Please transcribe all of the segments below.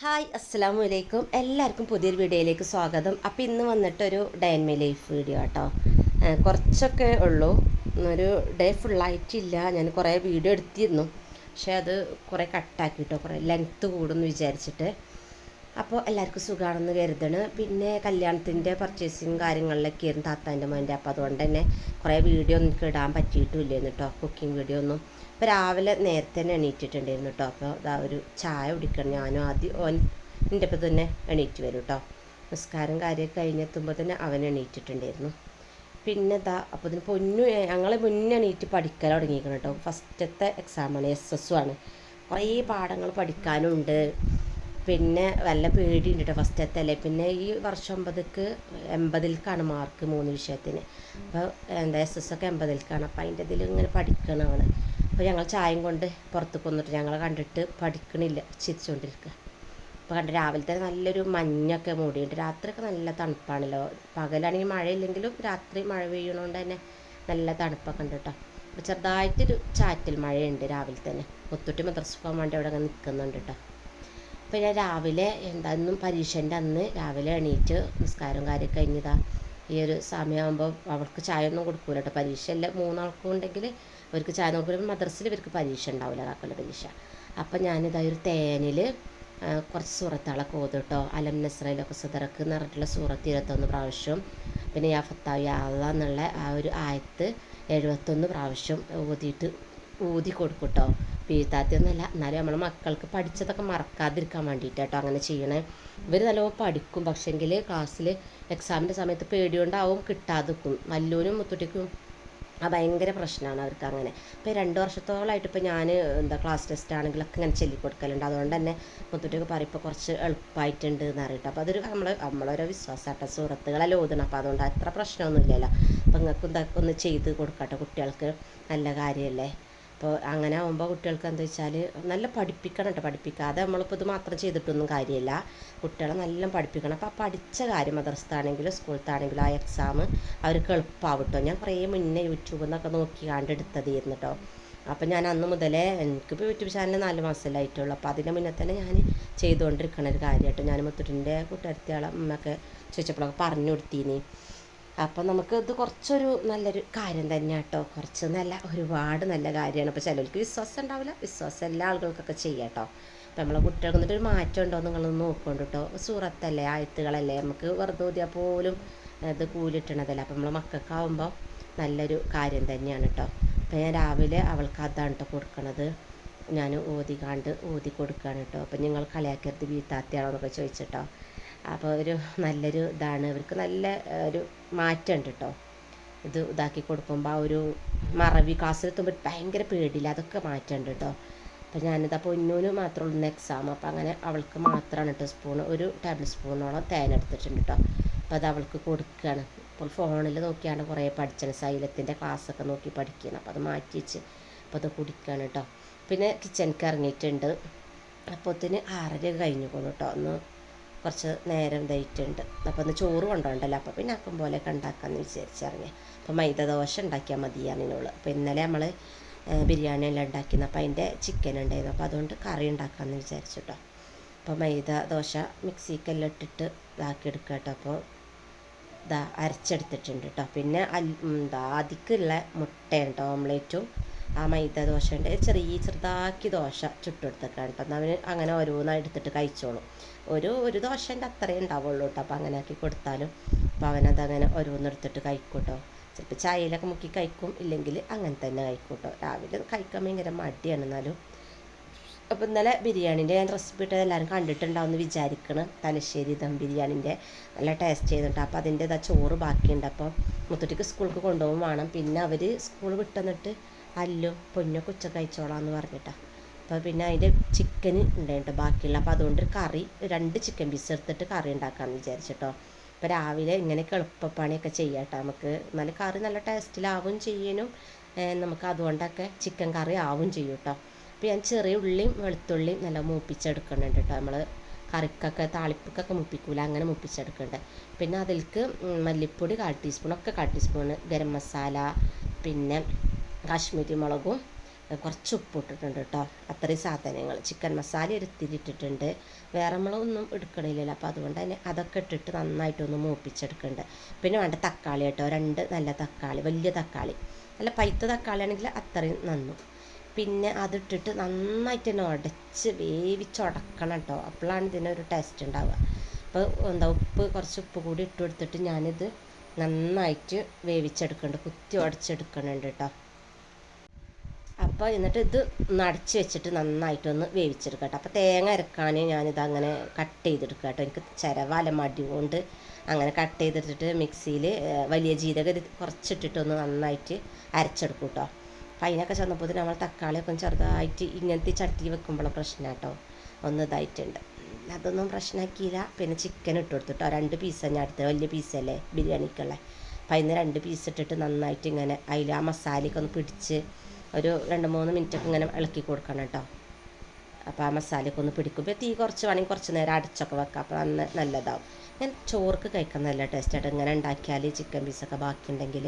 Hi അസ്സലാമു അലൈക്കും എല്ലാവർക്കും പുതിയൊരു വീഡിയോയിലേക്ക് സ്വാഗതം. അപ്പോൾ ഇന്ന് വന്നിട്ടൊരു day and my life video കേട്ടോ കുറച്ചൊക്കെ ഉള്ളൂ. ഒരു ഡേ ഫുള്ളായിട്ടില്ല ഞാൻ കുറേ വീഡിയോ എടുത്തിരുന്നു. പക്ഷേ അത് കുറേ കട്ടാക്കി കേട്ടോ കുറേ ലെങ്ത്ത് കൂടുമെന്ന് വിചാരിച്ചിട്ട്. അപ്പോൾ എല്ലാവർക്കും സുഖമാണെന്ന് കരുതണ്. പിന്നെ കല്യാണത്തിന്റെ പർച്ചേസിങ് കാര്യങ്ങളിലൊക്കെ ആയിരുന്നു താത്താന്റെ മോന്റെ അപ്പോൾ അതുകൊണ്ട് തന്നെ കുറേ വീഡിയോ ഒന്നും എനിക്ക് ഇടാൻ പറ്റിയിട്ടില്ലായിരുന്നു കേട്ടോ കുക്കിംഗ് വീഡിയോ ഒന്നും. അപ്പോൾ രാവിലെ നേരത്തെ തന്നെ എണീറ്റിട്ടുണ്ടായിരുന്നു കേട്ടോ അപ്പോൾ ഇതാ ഒരു ചായ കുടിക്കണം. ഞാനും ആദ്യം ഓൻ എന്റെ അപ്പം തന്നെ എണീറ്റ് വരും കേട്ടോ നിസ്കാരം കാര്യമൊക്കെ കഴിഞ്ഞെത്തുമ്പോൾ തന്നെ അവൻ എണീറ്റിട്ടുണ്ടായിരുന്നു. പിന്നെ ഇതാ അപ്പോൾ ഇതിന് പൊന്നു ഞങ്ങൾ മുന്നേ എണീറ്റ് പഠിക്കാൻ തുടങ്ങിയിരിക്കണം കേട്ടോ ഫസ്റ്റത്തെ എക്സാമാണ് എസ് എസ് ആണ്. കുറേ പാഠങ്ങൾ പഠിക്കാനുണ്ട്. പിന്നെ വല്ല പേടിയുണ്ട് കേട്ടോ ഫസ്റ്റത്തെ അല്ലേ പിന്നെ ഈ വർഷം ഒമ്പതിക്ക് എൺപതിൽക്കാണ് മാർക്ക് മൂന്ന് വിഷയത്തിന്. അപ്പോൾ എന്താ എസ് എസ് ഒക്കെ എൺപതിൽക്കാണ് അപ്പോൾ അതിന്റെ ഇതിൽ ഇങ്ങനെ പഠിക്കണം അവൾ അപ്പോൾ ഞങ്ങൾ ചായം കൊണ്ട് പുറത്ത് കൊന്നിട്ട് ഞങ്ങളെ കണ്ടിട്ട് പഠിക്കണില്ല ചിരിച്ചുകൊണ്ടിരിക്കുക അപ്പോൾ കണ്ട് രാവിലത്തെ നല്ലൊരു മഞ്ഞൊക്കെ മൂടിയിട്ട് രാത്രിയൊക്കെ നല്ല തണുപ്പാണല്ലോ. പകലാണെങ്കിൽ മഴയില്ലെങ്കിലും രാത്രി മഴ പെയ്യണോണ്ട് തന്നെ നല്ല തണുപ്പൊക്കെ ഉണ്ട് കേട്ടോ അപ്പോൾ ചെറുതായിട്ടൊരു ചാറ്റൽ മഴയുണ്ട് രാവിലെ തന്നെ ഒത്തുട്ടി മദ്രസ് പോകാൻ വേണ്ടി അവിടെ അങ്ങനെ നിൽക്കുന്നുണ്ട് കേട്ടോ ഞാൻ രാവിലെ എന്താ പരീക്ഷേന്റെ അന്ന് രാവിലെ എണീറ്റ് നിസ്കാരം കാര്യം കഴിഞ്ഞതാ. ഈ ഒരു സമയമാകുമ്പോൾ അവൾക്ക് ചായ ഒന്നും കൊടുക്കൂല കേട്ടോ പരീക്ഷ എല്ലാം മൂന്നാൾക്കും ഉണ്ടെങ്കിൽ അവർക്ക് ചായ കൊടുക്കില്ല മദ്രസിൽ ഇവർക്ക് പരീക്ഷ ഉണ്ടാവില്ല കാക്കല പരീക്ഷ. അപ്പം ഞാനിതാ ഒരു തേനിൽ കുറച്ച് സൂറത്താളൊക്കെ ഓതും കേട്ടോ അലം നസ്രയിലൊക്കെ സുതറക്ക് എന്ന് പറഞ്ഞിട്ടുള്ള സൂറത്ത് ഇരുപത്തൊന്ന് പ്രാവശ്യം പിന്നെ യാ ഫത്താവ് യാള എന്നുള്ള ആ ഒരു ആയത്ത് എഴുപത്തൊന്ന് പ്രാവശ്യം ഊതിയിട്ട് ഊതി കൊടുക്കും കേട്ടോ വീഴ്ത്താത്തൊന്നുമല്ല എന്നാലും നമ്മളെ മക്കൾക്ക് പഠിച്ചതൊക്കെ മറക്കാതിരിക്കാൻ വേണ്ടിയിട്ട് കേട്ടോ അങ്ങനെ ചെയ്യണേ. ഇവർ നല്ലോണം പഠിക്കും. പക്ഷേങ്കിൽ ക്ലാസ്സിൽ എക്സാമിന്റെ സമയത്ത് പേടികൊണ്ടാവും കിട്ടാതെ നിൽക്കും വല്ലോനും മുത്തുട്ടിക്കും ആ ഭയങ്കര പ്രശ്നമാണ് അവർക്ക് അങ്ങനെ. ഇപ്പോൾ രണ്ട് വർഷത്തോളമായിട്ട് ഇപ്പോൾ ഞാൻ എന്താ ക്ലാസ് ടെസ്റ്റ് ആണെങ്കിലൊക്കെ ഇങ്ങനെ ചൊല്ലിക്കൊടുക്കലുണ്ട്. അതുകൊണ്ട് തന്നെ മുത്തൂറ്റൊക്കെ പറയും ഇപ്പോൾ കുറച്ച് എളുപ്പമായിട്ടുണ്ട് എന്ന് അറിയട്ടെ അപ്പോൾ അതൊരു നമ്മൾ നമ്മളോരോ വിശ്വാസമാട്ടോ സുഹൃത്തുക്കളെല്ലാം ഓതണം അപ്പോൾ അതുകൊണ്ട് അത്ര പ്രശ്നമൊന്നുമില്ലല്ലോ. അപ്പോൾ നിങ്ങൾക്ക് ഇതൊക്കെ ഒന്ന് ചെയ്ത് കൊടുക്കട്ടെ കുട്ടികൾക്ക് നല്ല കാര്യമല്ലേ? അപ്പോൾ അങ്ങനെ ആകുമ്പോൾ കുട്ടികൾക്ക് എന്താ വെച്ചാൽ നല്ല പഠിപ്പിക്കണം കേട്ടോ പഠിപ്പിക്കാതെ നമ്മളിപ്പോൾ ഇത് മാത്രം ചെയ്തിട്ടൊന്നും കാര്യമില്ല കുട്ടികളെ നല്ല പഠിപ്പിക്കണം. അപ്പോൾ ആ പഠിച്ച കാര്യം മദ്രസത്താണെങ്കിലും സ്കൂളത്താണെങ്കിലും ആ എക്സാം അവർക്ക് എളുപ്പമാവും കേട്ടോ ഞാൻ കുറേ മുന്നേ യൂട്യൂബിൽ നിന്നൊക്കെ നോക്കി കണ്ട് എടുത്തതായിരുന്നു കേട്ടോ അപ്പം ഞാൻ അന്ന് മുതലേ എനിക്കിപ്പോൾ യൂട്യൂബ് ചാനൽ നാല് മാസമല്ലേ ആയിട്ടുള്ളൂ അപ്പോൾ അതിന്റെ മുന്നേ തന്നെ ഞാൻ ചെയ്തുകൊണ്ടിരിക്കണ ഒരു കാര്യമായിട്ട് ഞാൻ മുത്തുട്ടിന്റെ കൂട്ടുകാരത്തിയാളെ അമ്മയൊക്കെ ചോദിച്ചപ്പോഴൊക്കെ പറഞ്ഞു കൊടുത്തീനി. അപ്പം നമുക്ക് ഇത് കുറച്ചൊരു നല്ലൊരു കാര്യം തന്നെയാണ് കേട്ടോ കുറച്ച് നല്ല ഒരുപാട് നല്ല കാര്യമാണ്. അപ്പോൾ ചിലർക്ക് വിശ്വാസം ഉണ്ടാവില്ല. വിശ്വാസം എല്ലാ ആളുകൾക്കൊക്കെ ചെയ്യാം കേട്ടോ. അപ്പം നമ്മളെ കുട്ടികൾക്ക് എന്നിട്ട് ഒരു മാറ്റം ഉണ്ടോ നിങ്ങളൊന്ന് നോക്കുന്നുണ്ട് കേട്ടോ. സൂറത്തല്ലേ ആയത്തുകളല്ലേ നമുക്ക് വെറുതെ ഊതിയാൽ പോലും ഇത് കൂലിട്ടണതല്ലേ. അപ്പം നമ്മളെ മക്കൾക്കാവുമ്പോൾ നല്ലൊരു കാര്യം തന്നെയാണ് കേട്ടോ. അപ്പം ഞാൻ രാവിലെ അവൾക്ക് അതാണ് കേട്ടോ കൊടുക്കണത്. ഞാൻ ഊതി ഓതികാണ്ട് ഊതി കൊടുക്കുകയാണ് കേട്ടോ അപ്പം നിങ്ങൾ കളിയാക്കരുത് വീട്ടാത്തിയാണോ എന്നൊക്കെ ചോദിച്ചിട്ടോ. അപ്പോൾ ഒരു നല്ലൊരു ഇതാണ്. ഇവർക്ക് നല്ല ഒരു മാറ്റമുണ്ട് കേട്ടോ ഇത് ഇതാക്കി കൊടുക്കുമ്പോൾ ആ ഒരു മറവി ക്ലാസ്സിലെത്തുമ്പോൾ ഭയങ്കര പേടിയില്ല. അതൊക്കെ മാറ്റമുണ്ട് കേട്ടോ അപ്പോൾ ഇതാ പൊന്നൂന് മാത്രമേ ഉള്ളൂ എക്സാം അപ്പോൾ അങ്ങനെ അവൾക്ക് മാത്രമാണ് കേട്ടോ സ്പൂൺ ഒരു ടേബിൾ സ്പൂണോളം തേൻ എടുത്തിട്ടുണ്ട് കേട്ടോ അപ്പോൾ അത് അവൾക്ക് കൊടുക്കുകയാണ് ഇപ്പോൾ ഫോണിൽ നോക്കിയാണ് കുറേ പഠിച്ചത് സൈലത്തിന്റെ ക്ലാസ്സൊക്കെ നോക്കി പഠിക്കണം. അപ്പോൾ അത് മാറ്റി വെച്ച് അപ്പോൾ അത് കുടിക്കുകയാണ് കേട്ടോ പിന്നെ കിച്ചണിക്ക് ഇറങ്ങിയിട്ടുണ്ട്. അപ്പോത്തിന് ആറര കഴിഞ്ഞുകൊള്ളു കേട്ടോ ഒന്ന് കുറച്ച് നേരം ഇതായിട്ടുണ്ട്. അപ്പോൾ ഒന്ന് ചോറ് കൊണ്ടുപോകണ്ടല്ലോ. അപ്പോൾ പിന്നെ അക്കം പോലെ ഉണ്ടാക്കാമെന്ന് വിചാരിച്ചിറങ്ങി അപ്പോൾ മൈദ ദോശ ഉണ്ടാക്കിയാൽ മതിയാണിനോൾ അപ്പോൾ ഇന്നലെ നമ്മൾ ബിരിയാണി എല്ലാം ഉണ്ടാക്കിയിരുന്നു അപ്പോൾ അതിന്റെ ചിക്കൻ ഉണ്ടായിരുന്നു. അപ്പോൾ അതുകൊണ്ട് കറി ഉണ്ടാക്കാമെന്ന് വിചാരിച്ചിട്ടോ അപ്പോൾ മൈദ ദോശ മിക്സിക്കെല്ലാം ഇട്ടിട്ട് ഇതാക്കി എടുക്കുക കേട്ടോ അപ്പോൾ ഇതാ അരച്ചെടുത്തിട്ടുണ്ട് കേട്ടോ പിന്നെ അൽ എന്താ അതിക്കുള്ള മുട്ടയുണ്ട് കേട്ടോ ഓംലേറ്റും ആ മൈദ ദോശ ഉണ്ട് ചെറിയ ചെറുതാക്കി ദോശ ചുട്ടെടുത്തേക്കാണ് അപ്പം അവന് അങ്ങനെ ഓരോന്നായി എടുത്തിട്ട് കഴിച്ചോളും. ഒരു ഒരു ദോശന്റെ അത്രയേ ഉണ്ടാവുള്ളൂ കേട്ടോ. അപ്പം അങ്ങനെ ആക്കി കൊടുത്താലും അപ്പോൾ അവനത് അങ്ങനെ ഓരോന്നെടുത്തിട്ട് കഴിക്കും കേട്ടോ ചിലപ്പോൾ ചായയിലൊക്കെ മുക്കി കഴിക്കും. ഇല്ലെങ്കിൽ അങ്ങനെ തന്നെ കഴിക്കും കേട്ടോ. രാവിലെ കഴിക്കാൻ ഭയങ്കര മടിയാണ് എന്നാലും. അപ്പോൾ ഇന്നലെ ബിരിയാണീന്റെ ഞാൻ റെസിപ്പി ഇട്ടത് എല്ലാവരും കണ്ടിട്ടുണ്ടാവും എന്ന് വിചാരിക്കണം. തലശ്ശേരി ദം ബിരിയാണീന്റെ നല്ല ടേസ്റ്റ് ചെയ്തിട്ട് അപ്പോൾ അതിന്റെ ഇതാ ചോറ് ബാക്കിയുണ്ട്. അപ്പോൾ മുത്തുട്ടിക്ക് സ്കൂൾക്ക് കൊണ്ടുപോകും വേണം. പിന്നെ അവർ സ്കൂൾ വിട്ടെന്നിട്ട് അല്ലോ പൊന്നൊക്കെ ഉച്ച കഴിച്ചോളാന്ന് പറഞ്ഞിട്ടാണ് അപ്പോൾ പിന്നെ അതിന്റെ ചിക്കൻ ഉണ്ടായിട്ട് ബാക്കിയുള്ള. അപ്പോൾ അതുകൊണ്ട് കറി രണ്ട് ചിക്കൻ പീസ് എടുത്തിട്ട് കറി ഉണ്ടാക്കാമെന്ന് വിചാരിച്ചിട്ടോ. അപ്പോൾ രാവിലെ ഇങ്ങനെയൊക്കെ എളുപ്പപ്പണിയൊക്കെ ചെയ്യാട്ടോ നമുക്ക്. നല്ല കറി നല്ല ടേസ്റ്റിലാവും ചെയ്യാനും. നമുക്ക് അതുകൊണ്ടൊക്കെ ചിക്കൻ കറി ആവും ചെയ്യും കേട്ടോ അപ്പോൾ ഞാൻ ചെറിയ ഉള്ളിയും വെളുത്തുള്ളിയും നല്ല മൂപ്പിച്ചെടുക്കുന്നുണ്ട് കേട്ടോ നമ്മൾ കറിക്കൊക്കെ താളിപ്പൊക്കെ മുപ്പിക്കൂല അങ്ങനെ മുപ്പിച്ചെടുക്കുന്നുണ്ട്. പിന്നെ അതിലേക്ക് മല്ലിപ്പൊടി കാൽ ടീസ്പൂൺ ഒക്കെ കാൽ ടീസ്പൂൺ ഗരം മസാല പിന്നെ കാശ്മീരി മുളകും കുറച്ച് ഉപ്പ് ഇട്ടിട്ടുണ്ട് കേട്ടോ അത്രയും സാധനങ്ങൾ. ചിക്കൻ മസാല എടുത്തിട്ടിട്ടുണ്ട് വേറെ നമ്മളൊന്നും എടുക്കണില്ലല്ലോ. അപ്പോൾ അതുകൊണ്ട് തന്നെ അതൊക്കെ ഇട്ടിട്ട് നന്നായിട്ടൊന്ന് മൂപ്പിച്ചെടുക്കുന്നുണ്ട് പിന്നെ വേണ്ട തക്കാളി കേട്ടോ രണ്ട് നല്ല തക്കാളി വലിയ തക്കാളി. നല്ല പൈത്ത തക്കാളി ആണെങ്കിൽ അത്രയും നന്നു. പിന്നെ അതിട്ടിട്ട് നന്നായിട്ട് തന്നെ ഉടച്ച് വേവിച്ചുടക്കണം കേട്ടോ അപ്പോഴാണ് ഇതിനൊരു ടേസ്റ്റ് ഉണ്ടാവുക. അപ്പോൾ എന്താ ഉപ്പ് കുറച്ച് ഉപ്പ് കൂടി ഇട്ട് കൊടുത്തിട്ട് ഞാനിത് നന്നായിട്ട് വേവിച്ചെടുക്കുന്നുണ്ട് കുത്തി ഉടച്ചെടുക്കണുണ്ട് കേട്ടോ അപ്പോൾ എന്നിട്ട് ഇത് നടച്ച് വെച്ചിട്ട് നന്നായിട്ടൊന്ന് വേവിച്ചെടുക്കട്ടെ അപ്പോൾ തേങ്ങ അരക്കാൻ ഞാനിത് അങ്ങനെ കട്ട് ചെയ്തെടുക്കുക കേട്ടോ. എനിക്ക് ചിരവാല മടി കൊണ്ട് അങ്ങനെ കട്ട് ചെയ്തെടുത്തിട്ട് മിക്സിയിൽ വലിയ ജീരകം കുറച്ചിട്ടിട്ടൊന്ന് നന്നായിട്ട് അരച്ചെടുക്കും കേട്ടോ. അപ്പം അതിനൊക്കെ ചെന്നപ്പോൾ നമ്മൾ തക്കാളിയൊക്കെ ചെറുതായിട്ട് ഇങ്ങനത്തെ ചട്ടി വെക്കുമ്പോഴുള്ള പ്രശ്നം കേട്ടോ. ഒന്ന് ഇതായിട്ടുണ്ട്. അതൊന്നും പ്രശ്നമാക്കിയില്ല പിന്നെ ചിക്കൻ ഇട്ട് കൊടുത്തിട്ടോ രണ്ട് പീസ് ഞാൻ അടുത്ത് വലിയ പീസല്ലേ ബിരിയാണിക്കുള്ള. അപ്പം അതിന് രണ്ട് പീസ് ഇട്ടിട്ട് നന്നായിട്ട് ഇങ്ങനെ അതിൽ ആ മസാലയൊക്കെ ഒന്ന് പിടിച്ച് ഒരു രണ്ട് മൂന്ന് മിനിറ്റൊക്കെ ഇങ്ങനെ ഇളക്കി കൊടുക്കണം കേട്ടോ. അപ്പോൾ ആ മസാലയൊക്കെ ഒന്ന് പിടിക്കുമ്പോൾ തീ കുറച്ച് വേണമെങ്കിൽ കുറച്ച് നേരം അടച്ചൊക്കെ വെക്കാം. അപ്പോൾ നന്ന നല്ലതാവും. ഞാൻ ചോർക്ക് കഴിക്കാൻ നല്ല ടേസ്റ്റായിട്ട് ഇങ്ങനെ ഉണ്ടാക്കിയാൽ ചിക്കൻ പീസൊക്കെ ബാക്കിയുണ്ടെങ്കിൽ.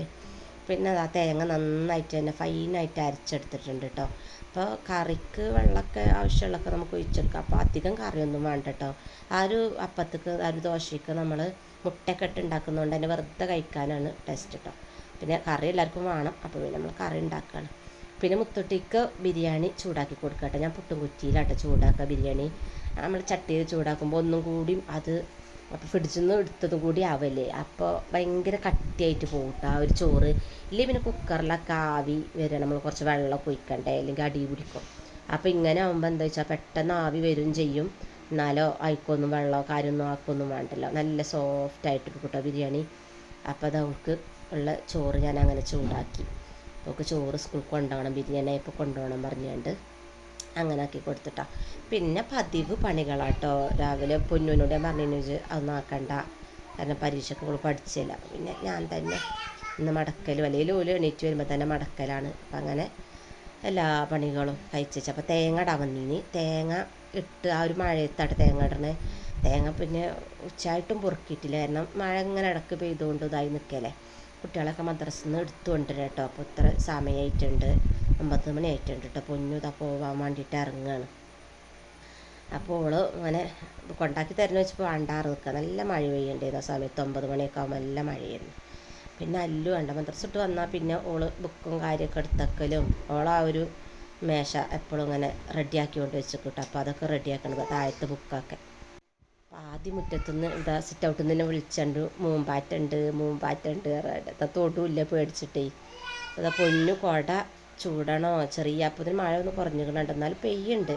പിന്നെ ആ തേങ്ങ നന്നായിട്ട് തന്നെ ഫൈനായിട്ട് അരച്ചെടുത്തിട്ടുണ്ട് കേട്ടോ. അപ്പോൾ കറിക്ക് വെള്ളമൊക്കെ ആവശ്യമുള്ളൊക്കെ നമുക്ക് ഒഴിച്ചെടുക്കാം. അപ്പോൾ അധികം കറിയൊന്നും വേണ്ട കേട്ടോ. ആ ഒരു അപ്പത്തേക്ക് ആ ഒരു ദോശയ്ക്ക് നമ്മൾ മുട്ടയൊക്കെ ഇട്ട് ഉണ്ടാക്കുന്നതുകൊണ്ട് തന്നെ വെറുതെ കഴിക്കാനാണ് ടേസ്റ്റ് കേട്ടോ പിന്നെ കറി എല്ലാവർക്കും വേണം. അപ്പോൾ പിന്നെ നമ്മൾ കറി ഉണ്ടാക്കുകയാണ് പിന്നെ മുത്തൊട്ടിക്ക് ബിരിയാണി ചൂടാക്കി കൊടുക്കട്ടെ ഞാൻ പുട്ടും കുറ്റിയിലാട്ടോ ചൂടാക്കുക ബിരിയാണി. നമ്മൾ ചട്ടിയിൽ ചൂടാക്കുമ്പോൾ ഒന്നും കൂടി അത് അപ്പോൾ ഫ്രിഡ്ജിൽ നിന്ന് എടുത്തതും കൂടി ആവല്ലേ? അപ്പോൾ ഭയങ്കര കട്ടിയായിട്ട് പോകും ആ ഒരു ചോറ്. ഇല്ലെങ്കിൽ പിന്നെ കുക്കറിലൊക്കെ ആവി വരിക. നമ്മൾ കുറച്ച് വെള്ളം ഒഴിക്കണ്ടേ? അല്ലെങ്കിൽ അടി പിടിക്കും. അപ്പോൾ ഇങ്ങനെ ആകുമ്പോൾ എന്താ വെച്ചാൽ പെട്ടെന്ന് ആവി വരും ചെയ്യും. എന്നാലോ അയക്കൊന്നും വെള്ളമോ കാര്യമൊന്നും ആക്കൊന്നും വേണ്ടല്ലോ. നല്ല സോഫ്റ്റായിട്ട് കിട്ടും ബിരിയാണി. അപ്പോൾ അത് അവൾക്ക് ഉള്ള ചോറ് ഞാൻ അങ്ങനെ ചൂടാക്കി. അവൾക്ക് ചോറ് സ്കൂളിൽ കൊണ്ടുപോകണം ബിരിയാണി ഇപ്പോൾ കൊണ്ടുപോകണം പറഞ്ഞുകൊണ്ട് അങ്ങനെ ആക്കി കൊടുത്തിട്ടാ. പിന്നെ പതിവ് പണികളാട്ടോ. രാവിലെ പൊന്നൂനോട് ഞാൻ പറഞ്ഞു അതൊന്നും ആക്കണ്ട. കാരണം പരീക്ഷയ്ക്ക് അവൾ പഠിച്ചില്ല. പിന്നെ ഞാൻ തന്നെ ഇന്ന് മടക്കലും അല്ലെങ്കിൽ ഓൽ എണീറ്റ് വരുമ്പോൾ തന്നെ മടക്കലാണ്. അപ്പം അങ്ങനെ എല്ലാ പണികളും കഴിച്ചു അപ്പോൾ തേങ്ങ ഇടാൻ വന്നീനി. തേങ്ങ ഇട്ട് ആ ഒരു മഴയത്താണ് തേങ്ങ ഇടണേ. തേങ്ങ പിന്നെ ഉച്ചയായിട്ടും പൊറുക്കിയിട്ടില്ല. കാരണം മഴ ഇങ്ങനെ ഇടയ്ക്ക് പെയ്തുകൊണ്ട് ഇതായി നിൽക്കല്ലേ കുട്ടികളൊക്കെ മദ്രസയിൽ നിന്ന് എടുത്തു കൊണ്ടുവരാം കേട്ടോ അപ്പോൾ ഇത്ര സമയമായിട്ടുണ്ട് ഒമ്പത് മണി ആയിട്ടുണ്ട് കേട്ടോ പൊന്നു ഇതാ പോവാൻ വേണ്ടിയിട്ട് ഇറങ്ങുകയാണ് അപ്പോൾ ഓൾ അങ്ങനെ കൊണ്ടാക്കി തരുന്ന വെച്ചപ്പോൾ വേണ്ടാറ് നിൽക്കുക നല്ല മഴ പെയ്യേണ്ടത് ആ സമയത്ത്. ഒമ്പത് മണിയൊക്കെ ആകുമ്പോൾ നല്ല മഴയായിരുന്നു. പിന്നെ അല്ലു വേണ്ട. മദ്രസ ഇട്ട് വന്നാൽ പിന്നെ ഓൾ ബുക്കും കാര്യമൊക്കെ എടുത്തക്കലും. ഓളാ ഒരു മേശ എപ്പോഴും ഇങ്ങനെ റെഡിയാക്കി കൊണ്ട് വെച്ചിട്ട് അപ്പോൾ അതൊക്കെ റെഡിയാക്കണത്. താഴത്തെ ബുക്കൊക്കെ. ആദ്യം മുറ്റത്തുനിന്ന് ഇവിടെ സിറ്റ് ഔട്ടിൽ നിന്ന് വിളിച്ചുണ്ട് മൂമ്പാറ്റുണ്ട് മൂമ്പാറ്റുണ്ട് പറഞ്ഞിട്ട്. തൊടുമില്ല പേടിച്ചിട്ടേ. അതാ പൊന്നു കുട ചൂടണോ? ചെറിയ അപ്പത്തിന് മഴ ഒന്ന് കുറഞ്ഞിക്കണുണ്ട് എന്നാലും പെയ്യുണ്ട്.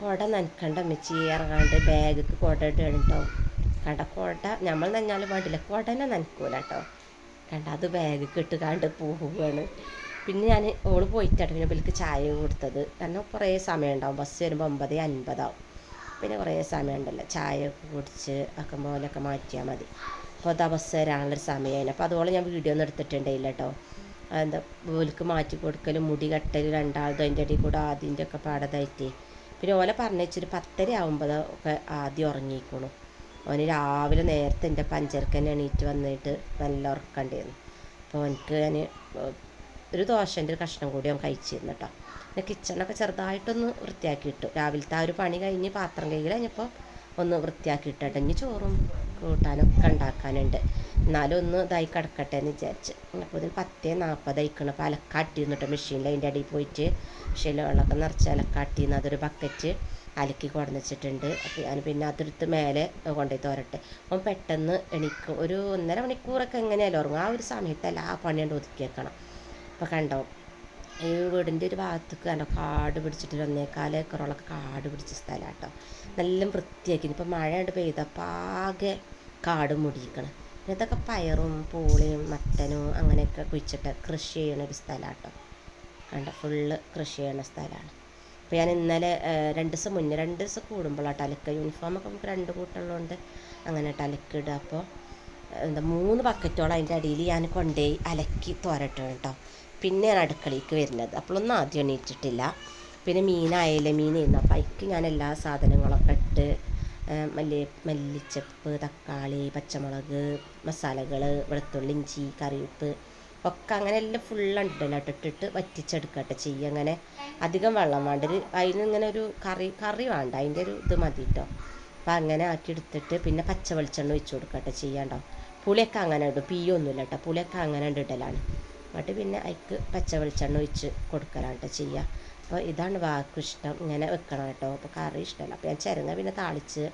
കുട നനക്കണ്ട അമ്മച്ചി ഇറങ്ങാണ്ട് ബാഗിക്ക് കുട ഇടുകയാണ് കേട്ടോ കണ്ട കുട നമ്മൾ നനഞ്ഞാലും പാടില്ല കുടനെ നനക്കൂല കേട്ടോ കണ്ട അത് ബാഗിക്ക് ഇട്ടുകാണ്ട് പോവുകയാണ് പിന്നെ ഞാൻ ഓൾ പോയിട്ടാണ് പിന്നെ ഇവർക്ക് ചായ കൊടുത്തത്. കാരണം കുറേ സമയം ഉണ്ടാവും ബസ് വരുമ്പോൾ ഒമ്പത് അൻപതാവും. പിന്നെ കുറേ സമയം ഉണ്ടല്ലോ ചായ ഒക്കെ കുടിച്ച് ഒക്കെ പോലൊക്കെ മാറ്റിയാൽ മതി. അപ്പോൾ അത് സമയമായിരുന്നു അപ്പോൾ അതുപോലെ ഞാൻ വീഡിയോ ഒന്നും എടുത്തിട്ടുണ്ടായില്ല കേട്ടോ. എന്താ ഓൽക്ക് മാറ്റി കൊടുക്കലും മുടി കെട്ടലും രണ്ടാമതും അതിന്റെ ഇടയിൽ കൂടെ ആദ്യന്റെ ഒക്കെ പാടതായിട്ട്. പിന്നെ ഓലെ പറഞ്ഞൊരു പത്തര ആകുമ്പോൾ ഒക്കെ ആദ്യം ഉറങ്ങിക്കണു ഓന് രാവിലെ നേരത്തെ എന്റെ പഞ്ചർക്കന്നെ എണീറ്റ് വന്നിട്ട് നല്ല ഉറക്കണ്ടായിരുന്നു അപ്പോൾ എനിക്ക് ഞാൻ ഒരു ദോശന്റെ ഒരു കഷ്ണം കൂടി അവൻ കഴിച്ചിരുന്നു കേട്ടോ. പിന്നെ കിച്ചണൊക്കെ ചെറുതായിട്ടൊന്ന് വൃത്തിയാക്കി ഇട്ടു. രാവിലത്തെ ആ ഒരു പണി കഴിഞ്ഞ് പാത്രം കഴുകി കഴിഞ്ഞപ്പോൾ ഒന്ന് വൃത്തിയാക്കി ഇട്ടിട്ട് ഇനി ചോറും കൂട്ടാനൊക്കെ ഉണ്ടാക്കാനുണ്ട്. എന്നാലും ഒന്ന് ഇതായി കിടക്കട്ടെ എന്ന് വിചാരിച്ച്. അപ്പോൾ ഇതിന് പത്തേ നാൽപ്പതായിക്കണം അപ്പോൾ അലക്കാട്ടി എന്നിട്ട് മെഷീനിൽ അതിന്റെ അടിയിൽ പോയിട്ട് മെഷീനിൽ വെള്ളമൊക്കെ നിറച്ച് അലക്കാട്ടി എന്ന് അതൊരു ബക്കറ്റ് അലക്കി കൊണ്ടുവച്ചിട്ടുണ്ട് അപ്പോൾ ഞാൻ പിന്നെ അതെടുത്ത് മേലെ കൊണ്ടുപോയി തോരട്ടെ. അപ്പം പെട്ടെന്ന് എണീക്കും. ഒരു ഒന്നര മണിക്കൂറൊക്കെ എങ്ങനെയാലും ഉറങ്ങും. ആ ഒരു സമയത്തല്ല ആ പണി കൊണ്ട് ഒതുക്കി വെക്കണം അപ്പോൾ കണ്ടോ? ഈ വീടിന്റെ ഒരു ഭാഗത്തേക്ക് കണ്ടോ? കാട് പിടിച്ചിട്ട് ഒന്നേക്കാൽ ഏക്കറോളൊക്കെ കാട് പിടിച്ച സ്ഥലമാണ് കേട്ടോ നല്ല വൃത്തിയാക്കി. ഇപ്പം മഴ കണ്ട് പെയ്തപ്പോൾ ആകെ കാട് മുടിയിക്കണം ഇതൊക്കെ പയറും പൂളിയും മത്തനും അങ്ങനെയൊക്കെ കുഴിച്ചിട്ട് കൃഷി ചെയ്യണ ഒരു സ്ഥലമാണ് കേട്ടോ കണ്ട? ഫുള്ള് കൃഷി ചെയ്യണ സ്ഥലമാണ് അപ്പോൾ ഞാൻ ഇന്നലെ രണ്ട് ദിവസം മുന്നേ രണ്ട് ദിവസം കൂടുമ്പോഴാണ് അലക്ക യൂണിഫോമൊക്കെ നമുക്ക് രണ്ട് കൂട്ടുള്ളതുകൊണ്ട് അങ്ങനെ അലക്കിടുക അപ്പോൾ എന്താ മൂന്ന് ബക്കറ്റോളം അതിന്റെ അടിയിൽ ഞാൻ കൊണ്ടുപോയി അലക്കി തോരട്ടോ കേട്ടോ പിന്നെ അടുക്കളയിലേക്ക് വരുന്നത്. അപ്പോഴൊന്നും ആദ്യം എണീറ്റിട്ടില്ല. പിന്നെ മീനായാലും മീനായിരുന്നു അപ്പോൾ അതിക്ക് ഞാൻ എല്ലാ സാധനങ്ങളൊക്കെ ഇട്ട് മല്ലി മല്ലിച്ചപ്പ് തക്കാളി പച്ചമുളക് മസാലകൾ വെളുത്തുള്ളി ഇഞ്ചി കറിവേപ്പ് ഒക്കെ അങ്ങനെ എല്ലാം ഫുള്ളുണ്ടല്ലോ ഇട്ടിട്ട് വറ്റിച്ചെടുക്കട്ടെ ചെയ്യുക. അങ്ങനെ അധികം വെള്ളം വേണ്ട. ഒരു അതിന് ഇങ്ങനെ ഒരു കറി കറി വേണ്ട. അതിന്റെ ഒരു ഇത് മതി കേട്ടോ അപ്പം അങ്ങനെ ആക്കി എടുത്തിട്ട് പിന്നെ പച്ച വെളിച്ചെണ്ണ ഒഴിച്ച് കൊടുക്കട്ടെ ചെയ്യാണ്ടോ പുളിയൊക്കെ അങ്ങനെ ഇടും. പീയൊന്നുമില്ല കേട്ടോ പുളിയൊക്കെ അങ്ങനെ ഇടലാണ്. എന്നിട്ട് പിന്നെ അതിക്ക് പച്ച വെളിച്ചെണ്ണ ഒഴിച്ച് കൊടുക്കലാണ് കേട്ടോ ചെയ്യുക അപ്പോൾ ഇതാണ് വാക്കും ഇഷ്ടം. ഇങ്ങനെ വെക്കണം കേട്ടോ അപ്പോൾ കറി ഇഷ്ടമല്ല അപ്പോൾ ഞാൻ ചിരങ്ങ പിന്നെ താളിച്ച്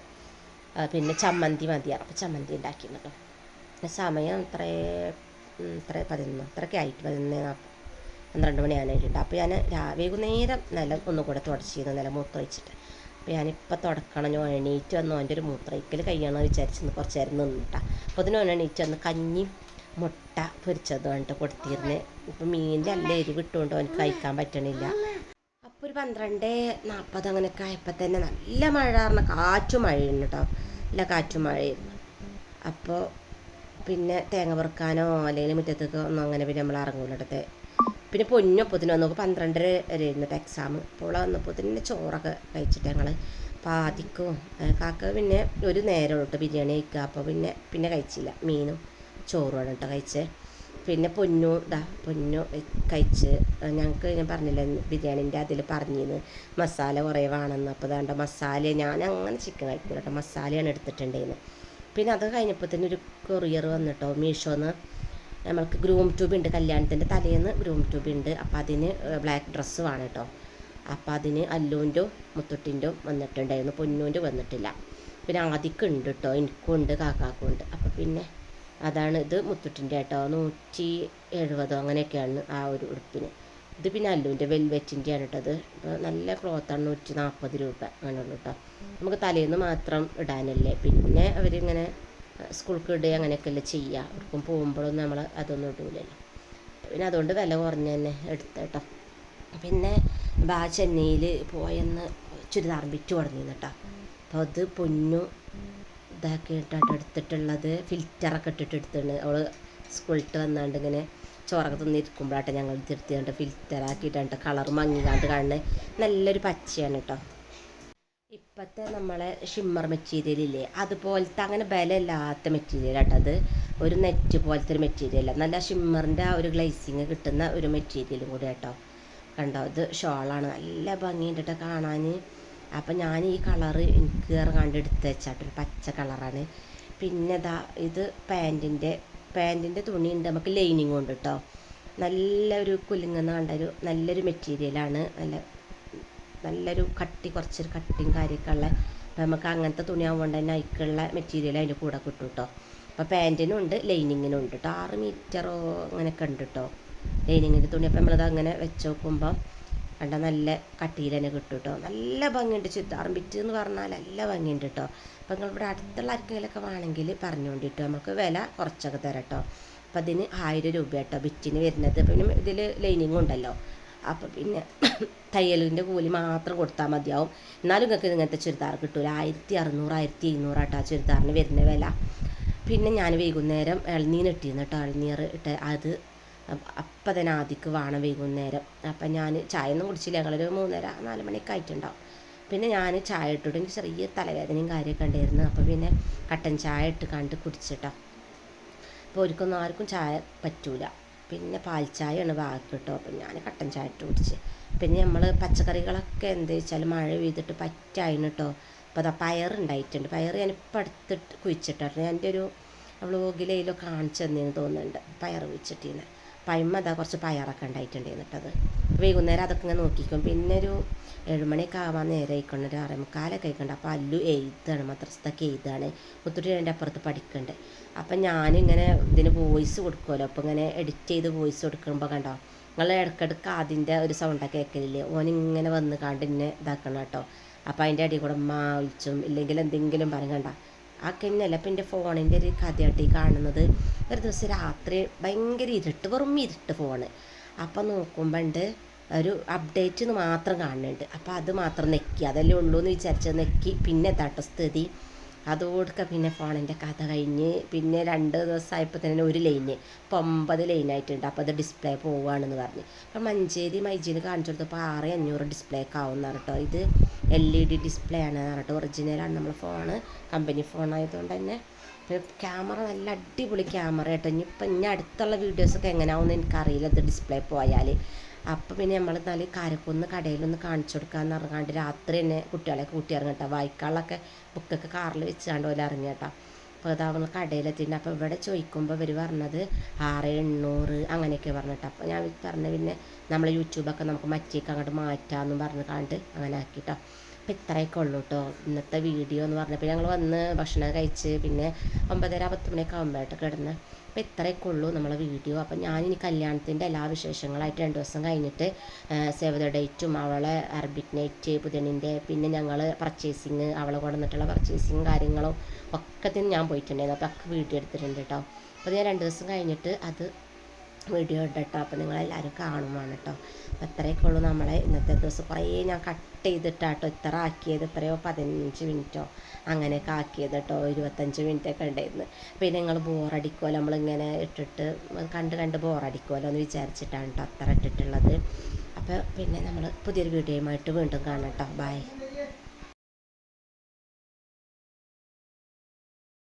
പിന്നെ ചമ്മന്തി മതിയാണ് അപ്പോൾ ചമ്മന്തി ഉണ്ടാക്കിയിരുന്നു സമയം ഇത്രേ ഇത്ര പതിനൊന്ന് ഇത്രയൊക്കെ ആയിട്ട് പതിനൊന്ന് പന്ത്രണ്ട് മണിയാനായിട്ടുണ്ട് അപ്പോൾ ഞാൻ വൈകുന്നേരം നിലം ഒന്നുകൂടെ തുടച്ചിരുന്നു നിലം വെച്ചിട്ട് അപ്പോൾ ഞാനിപ്പോൾ തുടക്കണം. ഞാൻ എണീറ്റ് വന്നു. എന്റെ ഒരു മൂത്രയിക്കൽ കഴിയണമെന്ന് വിചാരിച്ചിരുന്നു കുറച്ച് നേരം നിന്നിട്ടാണ് അപ്പോൾ അതിന് എണീറ്റ് വന്ന് കഞ്ഞി മുട്ട പൊരിച്ചത് കണ്ടിട്ട് കൊടുത്തിരുന്നു. ഇപ്പം മീനിന്റെ അല്ല എരിവ് ഇട്ടുകൊണ്ട് അവന് കഴിക്കാൻ പറ്റണില്ല. അപ്പോൾ ഒരു പന്ത്രണ്ട് നാൽപ്പത് അങ്ങനെയൊക്കെ ആയപ്പോൾ തന്നെ നല്ല മഴ കാരണം കാറ്റും മഴയുണ്ട് കേട്ടോ നല്ല കാറ്റും മഴയായിരുന്നു. അപ്പോൾ പിന്നെ തേങ്ങ പെറുക്കാനോ അല്ലെങ്കിൽ മുറ്റത്തേക്ക് ഒന്നും അങ്ങനെ പിന്നെ നമ്മൾ ഇറങ്ങൂലടത്തെ പിന്നെ പൊന്നൊപ്പത്തിന് വന്നു പന്ത്രണ്ടര വരെ ഇരുന്നിട്ട് എക്സാം അപ്പോൾ തന്നെ ചോറൊക്കെ കഴിച്ചിട്ട് ഞങ്ങൾ പാതിക്കും കാക്ക പിന്നെ ഒരു നേരം ഇട്ട് ബിരിയാണി കഴിക്കുക അപ്പോൾ പിന്നെ പിന്നെ കഴിച്ചില്ല മീനും. ചോറുമാണ് കേട്ടോ കഴിച്ചത് പിന്നെ പൊന്നു ഇതാ പൊന്നു കഴിച്ച് ഞങ്ങൾക്ക് ഞാൻ പറഞ്ഞില്ല ബിരിയാണീന്റെ അതിൽ പറഞ്ഞിരുന്നു മസാല കുറേ വേണമെന്ന് അപ്പോൾ അതാണ്ട് മസാല ഞാൻ അങ്ങനെ ചിക്കൻ കഴിക്കില്ല കേട്ടോ മസാലയാണ് എടുത്തിട്ടുണ്ടായിരുന്നത് പിന്നെ അത് കഴിഞ്ഞപ്പോൾ തന്നെ ഒരു കൊറിയർ വന്നിട്ടോ മീഷോന്ന്. നമ്മൾക്ക് ഗ്രൂം ട്യൂബ് ഉണ്ട് കല്യാണത്തിന്റെ തലേന്ന് ഗ്രൂം ട്യൂബ് ഉണ്ട്. അപ്പോൾ അതിന് ബ്ലാക്ക് ഡ്രസ്സ് വേണം കേട്ടോ. അപ്പോൾ അതിന് അല്ലുവിന്റെ മുത്തുട്ടിന്റെ വന്നിട്ടുണ്ടായിരുന്നു പൊന്നൂന്റെ വന്നിട്ടില്ല. പിന്നെ ആദിക്ക് ഉണ്ട് കേട്ടോ എനിക്കും ഉണ്ട് കാക്കാക്കും ഉണ്ട് അപ്പോൾ പിന്നെ അതാണ് ഇത് മുത്തുട്ടിന്റെ കേട്ടോ. നൂറ്റി എഴുപതോ അങ്ങനെയൊക്കെയാണ് ആ ഒരു ഉടുപ്പിന്. ഇത് പിന്നെ അല്ലുവിന്റെ വെൽവെറ്റിന്റെയാണ് കേട്ടത് അപ്പോൾ നല്ല ക്ലോത്താണ് നൂറ്റി നാൽപ്പത് രൂപ അങ്ങനെയുള്ളൂ കേട്ടോ. നമുക്ക് തലേന്ന് മാത്രം ഇടാനല്ലേ. പിന്നെ അവരിങ്ങനെ സ്കൂൾക്ക് ഇടുക അങ്ങനെയൊക്കെയല്ലേ ചെയ്യുക. അവർക്കും പോകുമ്പോഴൊന്നും നമ്മൾ അതൊന്നും ഇടൂലല്ലോ. പിന്നെ അതുകൊണ്ട് വില കുറഞ്ഞ് തന്നെ എടുത്ത കേട്ടോ. പിന്നെ ബാ ചെന്നൈയിൽ പോയെന്ന് ചുരിദാർ ബിറ്റ് തുടങ്ങിയിരുന്നു കേട്ടോ. അപ്പോൾ അത് പൊന്നു ഇതാക്കിയിട്ടാണ് എടുത്തിട്ടുള്ളത് ഫിൽറ്ററൊക്കെ ഇട്ടിട്ട് എടുത്തിട്ടുണ്ട് അവൾ സ്കൂളിട്ട് വന്നാണ്ട് ഇങ്ങനെ ചോറൊക്കെ തിന്നിരിക്കുമ്പോഴാട്ടെ ഞങ്ങൾ തിരുത്തിയാണ്ട് ഫിൽറ്ററാക്കിയിട്ടാണ് കളർ മങ്ങിക്കാണ്ട് കാണുന്നത് നല്ലൊരു പച്ചയാണ് കേട്ടോ ഇപ്പോഴത്തെ നമ്മളെ ഷിമ്മർ മെറ്റീരിയൽ ഇല്ലേ അതുപോലത്തെ അങ്ങനെ ബലമില്ലാത്ത മെറ്റീരിയൽ കേട്ടോ അത്. ഒരു നെറ്റ് പോലത്തെ ഒരു മെറ്റീരിയൽ നല്ല ഷിമ്മറിന്റെ ആ ഒരു ഗ്ലേസിങ് കിട്ടുന്ന ഒരു മെറ്റീരിയലും കൂടി കേട്ടോ കണ്ടോ? ഇത് ഷോളാണ്. നല്ല ഭംഗിയുണ്ട് കേട്ടോ കാണാൻ അപ്പം ഞാൻ ഈ കളറ് എനിക്ക് ഇറങ്ങാണ്ട് എടുത്ത് വെച്ചാട്ടോ. ഒരു പച്ച കളറാണ് പിന്നെ ഇതാ ഇത് പാന്റിന്റെ പാന്റിന്റെ തുണിയുണ്ട്. നമുക്ക് ലൈനിങ് ഉണ്ട് കേട്ടോ നല്ലൊരു കുലുങ്ങുന്ന കണ്ട ഒരു നല്ലൊരു മെറ്റീരിയലാണ് നല്ല നല്ലൊരു കട്ടി കുറച്ചൊരു കട്ടിയും കാര്യമൊക്കെ ഉള്ള. അപ്പം നമുക്ക് അങ്ങനത്തെ തുണിയാവുകൊണ്ട് തന്നെ അയക്കുള്ള മെറ്റീരിയൽ അതിന്റെ കൂടെ കിട്ടും കേട്ടോ അപ്പോൾ പാന്റിനും ഉണ്ട് ലൈനിങ്ങിനും ഉണ്ട് കേട്ടോ ആറ് മീറ്ററോ അങ്ങനെയൊക്കെ ഉണ്ട് കേട്ടോ ലൈനിങ്ങിന്റെ തുണി. അപ്പോൾ നമ്മളത് അങ്ങനെ വെച്ച് നോക്കുമ്പോൾ കണ്ട നല്ല കട്ടിയിൽ തന്നെ കിട്ടും കേട്ടോ നല്ല ഭംഗിയുണ്ട് ചുരിദാറും എന്ന് പറഞ്ഞാൽ നല്ല ഭംഗിയുണ്ട് കേട്ടോ അപ്പോൾ നിങ്ങൾ ഇവിടെ അടുത്തുള്ള ആർക്കെങ്കിലൊക്കെ വേണമെങ്കിൽ പറഞ്ഞുകൊണ്ടിട്ടോ നമുക്ക് വില കുറച്ചൊക്കെ തരാം കേട്ടോ അപ്പം അതിന് ആയിരം രൂപ കേട്ടോ ബിറ്റിന് വരുന്നത്. പിന്നെ ഇതിൽ ലൈനിങ്ങും ഉണ്ടല്ലോ. അപ്പോൾ പിന്നെ തയ്യലിന്റെ കൂലി മാത്രം കൊടുത്താൽ മതിയാവും. എന്നാലും നിങ്ങൾക്ക് ഇങ്ങനത്തെ ചുരിദാർ കിട്ടൂല. ആയിരത്തി അറുന്നൂറ് ആയിരത്തി ഇരുന്നൂറാട്ടോ ആ ചുരിദാറിന് വരുന്ന വില. പിന്നെ ഞാൻ വൈകുന്നേരം ഇളനീർ ഇട്ടിരുന്നു കേട്ടോ ഇളനീർ ഇട്ട് അത് അപ്പം തന്നെ ആദ്യക്ക് വേണം വൈകുന്നേരം. അപ്പം ഞാൻ ചായ ഒന്നും കുടിച്ചില്ല. ഞങ്ങളൊരു മൂന്നര നാല് മണിയൊക്കെ ആയിട്ടുണ്ടാവും. പിന്നെ ഞാൻ ചായ ഇട്ടിട്ട് എനിക്ക് ചെറിയ തലവേദനയും കാര്യമൊക്കെ ഉണ്ടായിരുന്നു. അപ്പം പിന്നെ കട്ടൻ ചായ ഇട്ട് കണ്ട് കുടിച്ചിട്ടോ. അപ്പോൾ ഒരിക്കൊന്നും ആർക്കും ചായ പറ്റൂല. പിന്നെ പാൽ ചായയാണ് ബാക്കി കേട്ടോ അപ്പം ഞാൻ കട്ടൻ ചായ ഇട്ട് കുടിച്ച്. പിന്നെ നമ്മൾ പച്ചക്കറികളൊക്കെ എന്ത് വെച്ചാൽ മഴ പെയ്തിട്ട് പറ്റായിന് കേട്ടോ അപ്പോൾ അതാ പയറുണ്ടായിട്ടുണ്ട് പയർ ഞാനിപ്പോൾ അടുത്തിട്ട് കുഴിച്ചിട്ടായിരുന്നു. എന്റെ ഒരു വ്ളോഗിലയിലോ കാണിച്ചു തന്നെയെന്ന് തോന്നുന്നുണ്ട്. പയർ കുഴിച്ചിട്ടിരുന്നത് പയമ്മ അതാ കുറച്ച് പയറൊക്കെ ഉണ്ടായിട്ടുണ്ട് എന്നിട്ടത് വൈകുന്നേരം അതൊക്കെ ഇങ്ങനെ നോക്കിക്കും. പിന്നെ ഒരു ഏഴുമണിയൊക്കെ ആവാൻ നേരെ ആയിക്കൊണ്ട് ഒരു ആറേ മുക്കാലൊക്കെ ആയിക്കൊണ്ട് അപ്പോൾ അല്ലു എഴുതാണ് മദ്രസത്തൊക്കെ എഴുതാണ്. മുത്തുട്ടി എന്റെ അപ്പുറത്ത് പഠിക്കണ്ടേ. അപ്പം ഞാനിങ്ങനെ ഇതിന് വോയിസ് കൊടുക്കുമല്ലോ അപ്പോൾ ഇങ്ങനെ എഡിറ്റ് ചെയ്ത് വോയിസ് കൊടുക്കുമ്പോൾ കണ്ടോ? നിങ്ങൾ ഇടയ്ക്കിടയ്ക്ക് അതിന്റെ ഒരു സൗണ്ടൊക്കെ കേൾക്കലില്ലേ ഓനിങ്ങനെ വന്ന് കണ്ട് എന്നെ ഇതാക്കണം കേട്ടോ. അപ്പോൾ അതിന്റെ അടി കൂടെ ഉമ്മ വിളിച്ചും ഇല്ലെങ്കിൽ എന്തെങ്കിലും പറയും കണ്ട? ആ കന്നല്ല ഇപ്പം എന്റെ ഫോണിന്റെ ഒരു കഥയായിട്ട് ഈ കാണുന്നത്. ഒരു ദിവസം രാത്രി ഭയങ്കര ഇരുട്ട് വെറും ഇരുട്ട് ഫോണ്. അപ്പം നോക്കുമ്പോണ്ട് ഒരു അപ്ഡേറ്റ് മാത്രം കാണുന്നുണ്ട് അപ്പോൾ അത് മാത്രം നെക്കി. അതല്ലേ ഉള്ളൂ എന്ന് വിചാരിച്ചത് നെക്കി. പിന്നെ തട്ട സ്ഥിതി? അതോടൊക്കെ പിന്നെ ഫോണിന്റെ കഥ കഴിഞ്ഞ് പിന്നെ രണ്ട് ദിവസമായപ്പോൾ തന്നെ ഒരു ലൈന്. ഇപ്പോൾ ഒമ്പത് ലൈനായിട്ടുണ്ട്. അപ്പോൾ അത് ഡിസ്പ്ലേ പോവുകയാണെന്ന് പറഞ്ഞ്. അപ്പം മഞ്ചേരി മൈജീന് കാണിച്ചു കൊടുത്തപ്പോൾ ആറ് അഞ്ഞൂറ് ഡിസ്പ്ലേ ഒക്കെ ആവുമെന്ന് പറഞ്ഞിട്ടോ ഇത് എൽ ഇ ഡി ഡിസ്പ്ലേ ആണ് പറഞ്ഞിട്ട് ഒറിജിനലാണ് നമ്മൾ ഫോണ്. കമ്പനി ഫോൺ ആയതുകൊണ്ട് തന്നെ. ക്യാമറ നല്ല അടിപൊളി ക്യാമറ കേട്ടോ ഇനിയിപ്പോൾ ഇനി അടുത്തുള്ള വീഡിയോസൊക്കെ എങ്ങനെയാവുമെന്ന് എനിക്കറിയില്ല. ഇത് ഡിസ്പ്ലേ പോയാൽ അപ്പോൾ പിന്നെ നമ്മൾ എന്നാൽ കാരക്കൊന്ന് കടയിലൊന്ന് കാണിച്ചു കൊടുക്കാമെന്ന് പറഞ്ഞാണ്ട് രാത്രി തന്നെ കുട്ടികളെ കൂട്ടി ഇറങ്ങും കേട്ടോ വായിക്കാനുള്ളൊക്കെ ബുക്കൊക്കെ കാറിൽ വെച്ചാണ്ട് പോലെ ഇറങ്ങി കേട്ടോ അപ്പോൾ അതാ നമ്മൾ കടയിലെത്തിയിട്ട് അപ്പോൾ ഇവിടെ ചോദിക്കുമ്പോൾ ഇവർ പറഞ്ഞത് ആറ് എണ്ണൂറ് അങ്ങനെയൊക്കെ പറഞ്ഞിട്ട്. അപ്പോൾ ഞാൻ പറഞ്ഞു പിന്നെ നമ്മൾ യൂട്യൂബൊക്കെ നമുക്ക് മറ്റേക്ക് അങ്ങോട്ട് മാറ്റാമെന്നും പറഞ്ഞ് കണ്ട് അങ്ങനെ ആക്കിട്ടോ. അപ്പോൾ ഇത്രയൊക്കെ ഉള്ളൂ കേട്ടോ ഇന്നത്തെ വീഡിയോ എന്ന് പറഞ്ഞപ്പോൾ ഞങ്ങൾ വന്ന് ഭക്ഷണം കഴിച്ച് പിന്നെ ഒമ്പതര പത്ത് മണിയൊക്കെ ആകുമ്പോഴായിട്ട് കിടന്ന് അപ്പോൾ ഇത്രയൊക്കെ ഉള്ളൂ നമ്മളെ വീഡിയോ. അപ്പോൾ ഞാനിനി കല്യാണത്തിന്റെ എല്ലാ വിശേഷങ്ങളായിട്ട് രണ്ട് ദിവസം കഴിഞ്ഞിട്ട് സേവ് ദ ഡേറ്റും അവളെ അറബിക് നൈറ്റ് പുതിയണിന്റെ പിന്നെ ഞങ്ങൾ പർച്ചേസിങ് അവളെ കൊണ്ടുവന്നിട്ടുള്ള പർച്ചേസിങ് കാര്യങ്ങളും ഒക്കത്തിന് ഞാൻ പോയിട്ടുണ്ടായിരുന്നു. അപ്പോൾ ഒക്കെ വീഡിയോ എടുത്തിട്ടുണ്ട് കേട്ടോ അപ്പോൾ ഞാൻ രണ്ട് ദിവസം കഴിഞ്ഞിട്ട് അത് വീഡിയോ ഇടട്ടോ അപ്പോൾ നിങ്ങളെല്ലാവരും കാണുവാണ് കേട്ടോ അപ്പോൾ ഇത്രയൊക്കെ ഉള്ളൂ നമ്മളെ ഇന്നത്തെ ദിവസം. കുറേ ഞാൻ കട്ട് ചെയ്തിട്ടാട്ടോ. ഇത്ര ആക്കിയത് എത്രയോ പതിനഞ്ച് മിനിറ്റോ അങ്ങനെയൊക്കെ ആക്കിയത് കേട്ടോ ഇരുപത്തഞ്ച് മിനിറ്റൊക്കെ ഉണ്ടായിരുന്നു പിന്നെ നിങ്ങൾ ബോറടിക്കുമല്ലോ നമ്മളിങ്ങനെ ഇട്ടിട്ട് കണ്ട് കണ്ട് ബോറടിക്കുമല്ലോ എന്ന് വിചാരിച്ചിട്ടാണ് കേട്ടോ അത്ര ഇട്ടിട്ടുള്ളത്. അപ്പോൾ പിന്നെ നമ്മൾ പുതിയൊരു വീഡിയോയുമായിട്ട് വീണ്ടും കാണാം കേട്ടോ ബൈ